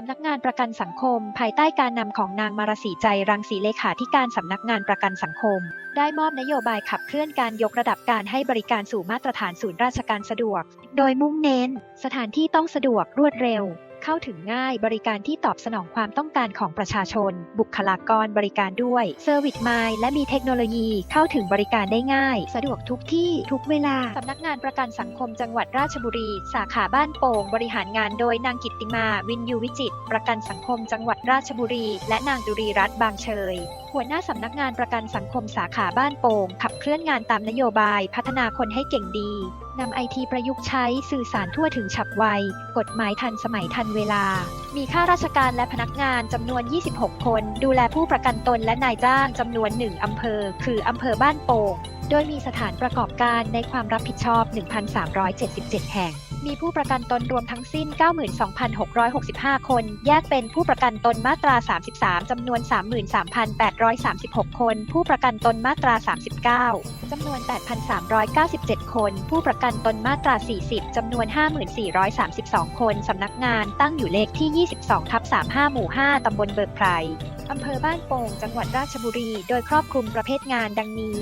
สำนักงานประกันสังคม ภายใต้การนำของนางมารสีใจรังสีเลขาธิการสำนักงานประกันสังคม ได้มอบนโยบายขับเคลื่อนการยกระดับการให้บริการสู่มาตรฐานศูนย์ราชการสะดวก โดยมุ่งเน้น สถานที่ต้องสะดวกรวดเร็ว เข้าถึงง่าย บริการที่ตอบสนองความต้องการของประชาชน บุคลากรบริการด้วยเซอร์วิสไมล์และมีเทคโนโลยีเข้าถึงบริการได้ง่าย สะดวกทุกที่ทุกเวลาสำนักงานประกันสังคมจังหวัดราชบุรี สาขาบ้านโป่งบริหารงานโดยนางกิตติมา วินยูวิจิต ประกันสังคมจังหวัดราชบุรี และนางดุรีรัตน์บางเชย หัวหน้าสำนักงานประกันสังคมสาขาบ้านโป่งขับเคลื่อนงานตามนโยบาย พัฒนาคนให้เก่งดี นำไอทีประยุกต์ใช้สื่อสารทั่วถึงฉับไว กฎหมายทันสมัยทันเวลา มีข้าราชการและพนักงานจำนวน 26 คน ดูแลผู้ประกันตนและนายจ้างจำนวน 1 อำเภอ คืออำเภอบ้านโป่ง โดยมีสถานประกอบการในความรับผิดชอบ 1,377 แห่ง มีผู้ประกันตนรวมทั้งสิ้น 92,665 คน แยกเป็นผู้ประกันตนมาตรา 33 จำนวน 33,836 คน ผู้ประกันตนมาตรา 39 จำนวน 8,397 คน ผู้ประกันตนมาตรา 40 จำนวน 5432 คน สำนักงานตั้งอยู่เลขที่ 22 ทับ 35 หมู่ 5 ตำบลเบิกไพรอำเภอบ้านโป่ง จังหวัดราชบุรี โดยครอบคลุมประเภทงานดังนี้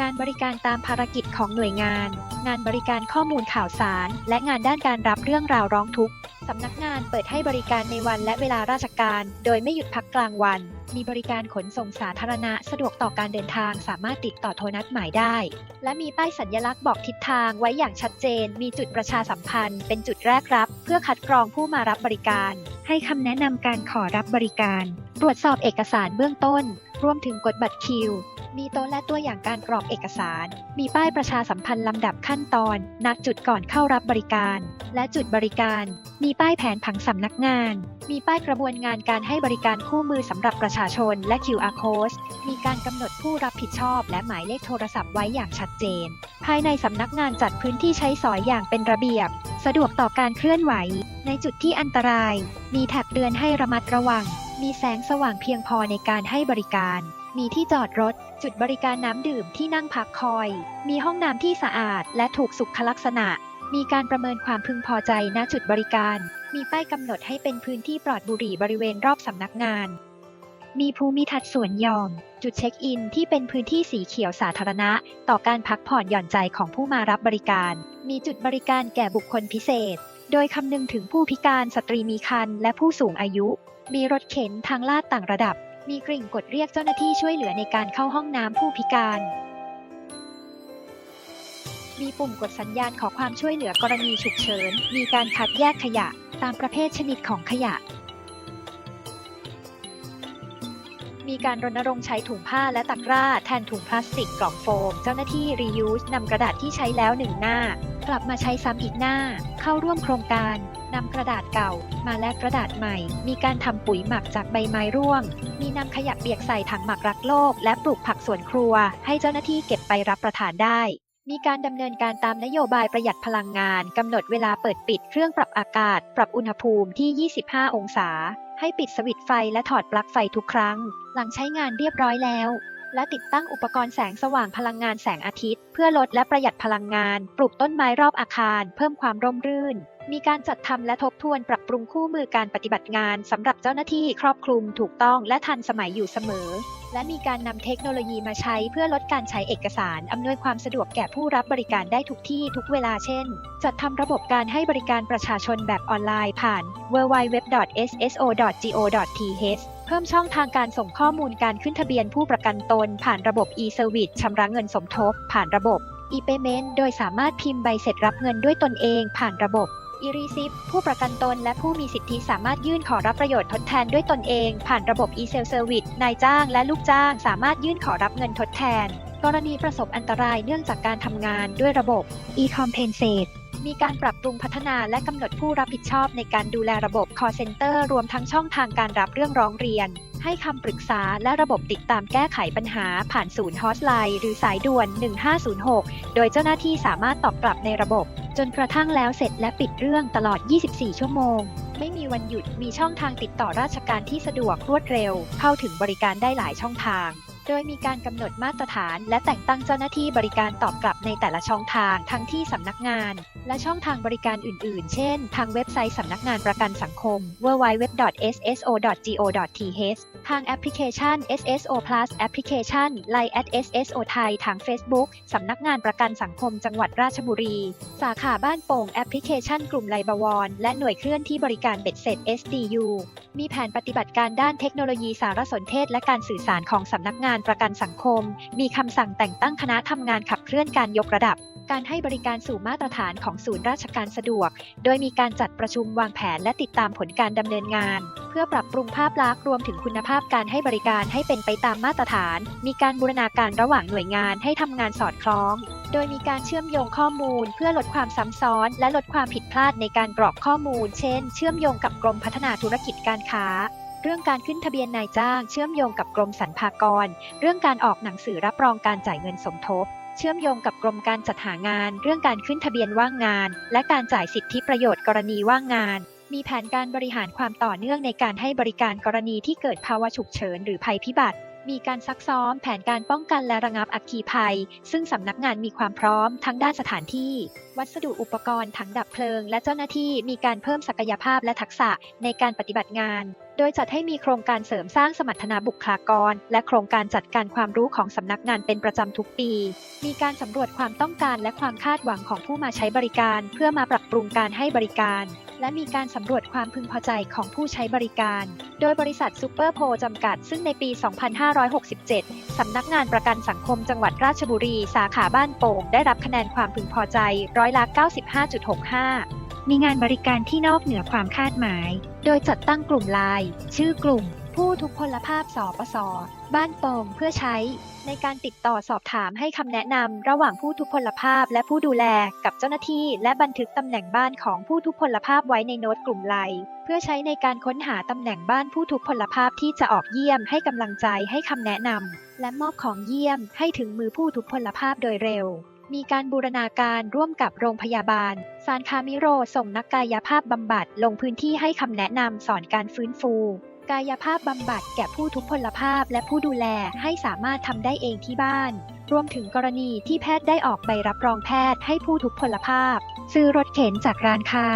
งานบริการตามภารกิจของหน่วยงาน งานบริการข้อมูลข่าวสาร และงานด้านการรับเรื่องราวร้องทุกข์สำนักงานเปิดให้บริการในวันและเวลาราชการ โดยไม่หยุดพักกลางวัน มีบริการขนส่งสาธารณะสะดวกต่อการเดินทางสามารถติดต่อโทรนัดหมายได้ และมีป้ายสัญลักษณ์บอกทิศทางไว้อย่างชัดเจน มีจุดประชาสัมพันธ์ เป็นจุดแรกรับ เพื่อคัดกรองผู้มารับบริการ ให้คำแนะนำการขอรับบริการ ตรวจสอบเอกสารเบื้องต้น รวมถึงกดบัตรคิว มีโต๊ะและตัวอย่างการกรอกเอกสาร มีป้ายประชาสัมพันธ์ลำดับขั้นตอน นัดจุดก่อนเข้ารับบริการ และจุดบริการ มีป้ายแผนผังสำนักงาน มีป้ายกระบวนงานการให้บริการคู่มือสำหรับประชาชนและ QR code มีการกำหนดผู้รับผิดชอบ และหมายเลขโทรศัพท์ไว้อย่างชัดเจน ภายในสำนักงานจัดพื้นที่ใช้สอยอย่างเป็นระเบียบ สะดวกต่อการเคลื่อนไหว ในจุดที่อันตราย มีแถบเตือนให้ระมัดระวัง มีแสงสว่างเพียงพอในการให้บริการ มีที่จอดรถ จุดบริการน้ำดื่มที่นั่งพักคอย มีห้องน้ำที่สะอาดและถูกสุขลักษณะ มีการประเมินความพึงพอใจณจุดบริการ มีป้ายกำหนดให้เป็นพื้นที่ปลอดบุหรี่บริเวณรอบสำนักงาน มีภูมิทัศน์สวนหย่อม จุดเช็คอินที่เป็นพื้นที่สีเขียวสาธารณะ ต่อการพักผ่อนหย่อนใจของผู้มารับบริการ มีจุดบริการแก่บุคคลพิเศษ โดยคำนึงถึงผู้พิการสตรีมีครรภ์และผู้สูงอายุ มีรถเข็นทางลาดต่างระดับ มีกริ่งกดเรียกเจ้าหน้าที่ช่วยเหลือในการเข้าห้องน้ำผู้พิการ มีปุ่มกดสัญญาณขอความช่วยเหลือกรณีฉุกเฉิน มีการคัดแยกขยะ ตามประเภทชนิดของขยะ มีการรณรงค์ใช้ถุงผ้าและตะกร้า แทนถุงพลาสติกกล่องโฟม เจ้าหน้าที่ reuse นำกระดาษที่ใช้แล้วหนึ่งหน้า กลับมาใช้ซ้ำอีกหน้า เข้าร่วมโครงการนำกระดาษเก่า มาแลกกระดาษใหม่ มีการทำปุ๋ยหมักจากใบไม้ร่วง มีนำขยะเปียกใส่ถังหมักรักโลก และปลูกผักสวนครัว ให้เจ้าหน้าที่เก็บไปรับประทานได้ มีการดำเนินการตามนโยบายประหยัดพลังงานกำหนดเวลาเปิดปิดเครื่องปรับอากาศ ปรับอุณหภูมิที่ 25 องศา ให้ปิดสวิตช์ไฟและถอดปลั๊กไฟทุกครั้ง ลังใช้งานเรียบร้อยแล้ว และติดตั้งอุปกรณ์แสงสว่างพลังงานแสงอาทิตย์ เพื่อลดและประหยัดพลังงาน ปลูกต้นไม้รอบอาคาร เพิ่มความร่มรื่น มีการจัดทำและทบทวนปรับปรุงคู่มือการปฏิบัติงานสำหรับเจ้าหน้าที่ครอบคลุมถูกต้องและทันสมัยอยู่เสมอ และมีการนำเทคโนโลยีมาใช้เพื่อลดการใช้เอกสารอำนวยความสะดวกแก่ผู้รับบริการได้ทุกที่ทุกเวลาเช่น จัดทำระบบการให้บริการประชาชนแบบออนไลน์ผ่าน www.sso.go.th เพิ่มช่องทางการส่งข้อมูลการขึ้นทะเบียนผู้ประกันตน ผ่านระบบ e-service ชำระเงินสมทบ ผ่านระบบ e-payment โดยสามารถพิมพ์ใบเสร็จรับเงินด้วยตนเอง ผ่านระบบ e-receipt ผู้ประกันตนและผู้มีสิทธิสามารถยื่นขอรับประโยชน์ทดแทนด้วยตนเอง ผ่านระบบ e-self service นายจ้างและลูกจ้างสามารถยื่นขอรับเงินทดแทน กรณีประสบอันตรายเนื่องจากการทำงานด้วยระบบ e-compensate มีการปรับปรุงพัฒนาและกำหนดผู้รับผิดชอบในการดูแลระบบ call center รวมทั้งช่องทางการรับเรื่องร้องเรียน ให้คำปรึกษาและระบบติดตามแก้ไขปัญหาผ่านศูนย์ฮอสไลน์หรือสายด่วน 1506 โดยเจ้าหน้าที่สามารถตอบกลับในระบบ จนกระทั่งแล้วเสร็จและปิดเรื่องตลอด 24 ชั่วโมง ไม่มีวันหยุดมีช่องทางติดต่อราชการที่สะดวกรวดเร็ว เข้าถึงบริการได้หลายช่องทาง โดยมีการกำหนดมาตรฐาน และแต่งตั้งเจ้าหน้าที่บริการตอบกลับในแต่ละช่องทางทั้งที่สำนักงาน และช่องทางบริการอื่น ๆ เช่น ทางเว็บไซต์สำนักงานประกันสังคม www.sso.go.th ทางแอปพลิเคชัน SSO Plus แอปพลิเคชัน Line at SSO ไทยทาง Facebook สำนักงานประกันสังคมจังหวัดราชบุรี สาขาบ้านโป่งแอปพลิเคชันกลุ่มไลบวร และหน่วยเคลื่อนที่บริการเบ็ดเสร็จ SDU มีแผนปฏิบัติการด้านเทคโนโลยีสารสนเทศและการสื่อสารของสำนักงานประกันสังคม มีคำสั่งแต่งตั้งคณะทำงานขับเคลื่อนการยกระดับการให้บริการสู่มาตรฐานของศูนย์ราชการสะดวก โดยมีการจัดประชุมวางแผนและติดตามผลการดำเนินงาน เพื่อปรับปรุงภาพลักษณ์รวมถึงคุณภาพการให้บริการให้เป็นไปตามมาตรฐาน มีการบูรณาการระหว่างหน่วยงานให้ทำงานสอดคล้อง โดยมีการเชื่อมโยงข้อมูล เพื่อลดความซ้ำซ้อน และลดความผิดพลาดในการกรอกข้อมูล เช่น เชื่อมโยงกับกรมพัฒนาธุรกิจการค้าเรื่องการขึ้นทะเบียนนายจ้าง เชื่อมโยงกับกรมสรรพากร เรื่องการออกหนังสือรับรองการจ่ายเงินสมทบ เชื่อมโยงกับกรมการจัดหางาน เรื่องการขึ้นทะเบียนว่างงาน และการจ่ายสิทธิประโยชน์กรณีว่างงาน มีแผนการบริหารความต่อเนื่องในการให้บริการกรณีที่เกิดภาวะฉุกเฉินหรือภัยพิบัติ มีการซักซ้อมแผนการป้องกันและระงับอัคคีภัย ซึ่งสำนักงานมีความพร้อมทั้งด้านสถานที่ วัสดุอุปกรณ์ถังดับเพลิง และเจ้าหน้าที่มีการเพิ่มศักยภาพและทักษะในการปฏิบัติงาน โดยจัดให้มีโครงการเสริมสร้างสมรรถนะบุคลากร และโครงการจัดการความรู้ของสำนักงานเป็นประจำทุกปี มีการสำรวจความต้องการและความคาดหวังของผู้มาใช้บริการ เพื่อมาปรับปรุงการให้บริการ และมีการสำรวจความพึงพอใจของผู้ใช้บริการ โดยบริษัทซูเปอร์โพจำกัด ซึ่งในปี 2567 สำนักงานประกันสังคมจังหวัดราชบุรี สาขาบ้านโป่งได้รับคะแนนความพึงพอใจร้อยละ 95.65 มีงานบริการที่นอกเหนือความคาดหมาย โดยจัดตั้งกลุ่มไลน์ชื่อกลุ่ม ผู้ทุกพลภาพสปส บ้านโป่งเพื่อใช้ ในการติดต่อสอบถามให้คำแนะนำระหว่างผู้ทุพพลภาพและผู้ดูแลกับเจ้าหน้าที่ และบันทึกตำแหน่งบ้านของผู้ทุพพลภาพไว้ในโน้ตกลุ่มไลน์เพื่อใช้ในการค้นหาตำแหน่งบ้านผู้ทุพพลภาพที่จะออกเยี่ยมให้กำลังใจให้คำแนะนำและมอบของเยี่ยมให้ถึงมือผู้ทุพพลภาพโดยเร็ว มีการบูรณาการร่วมกับโรงพยาบาล ซานคามิโรส่งนักกายภาพบำบัดลงพื้นที่ให้คำแนะนำสอนการฟื้นฟู กายภาพบำบัดแก่ผู้ทุพพลภาพและผู้ดูแลให้สามารถทำได้เองที่บ้าน รวมถึงกรณีที่แพทย์ได้ออกใบรับรองแพทย์ให้ผู้ทุพพลภาพ ซื้อรถเข็นจากร้านค้า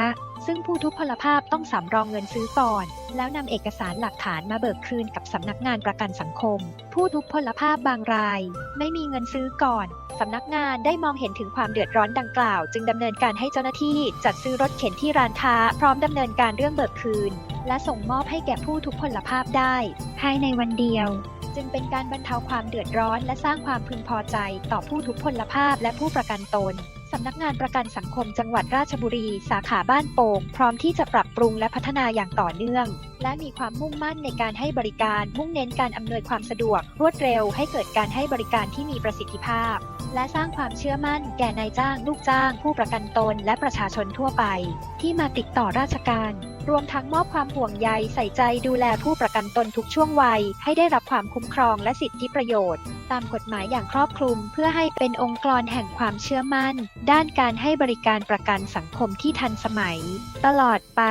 ซึ่งผู้ทุพพลภาพต้องสำรองเงินซื้อก่อน แล้วนำเอกสารหลักฐานมาเบิกคืนกับสำนักงานประกันสังคม ผู้ทุพพลภาพบางราย ไม่มีเงินซื้อก่อนสำนักงานได้มองเห็นถึงความเดือดร้อนดังกล่าว จึงดำเนินการให้เจ้าหน้าที่จัดซื้อรถเข็นที่ร้านค้า พร้อมดำเนินการเรื่องเบิกคืน และส่งมอบให้แก่ผู้ทุพพลภาพได้ ภายในวันเดียว จึงเป็นการบรรเทาความเดือดร้อน และสร้างความพึงพอใจ ต่อผู้ทุพพลภาพและผู้ประกันตน สำนักงานประกันสังคมจังหวัดราชบุรี สาขาบ้านโป่ง พร้อมที่จะปรับปรุงและพัฒนาอย่างต่อเนื่อง และมีความมุ่งมั่นในการให้บริการ มุ่งเน้นการอำนวยความสะดวก รวดเร็วให้เกิดการให้บริการที่มีประสิทธิภาพ และสร้างความเชื่อมั่น แก่นายจ้าง ลูกจ้าง ผู้ประกันตน และประชาชนทั่วไป ที่มาติดต่อราชการ รวมทั้งมอบความห่วงใยใส่ใจดูแลผู้ประกันตนทุกช่วงวัย ให้ได้รับความคุ้มครองและสิทธิประโยชน์ ตามกฎหมายอย่างครอบคลุม เพื่อให้เป็นองค์กรแห่งความเชื่อมั่น ด้านการให้บริการประกันสังคมที่ทันสมัย ตลอดไป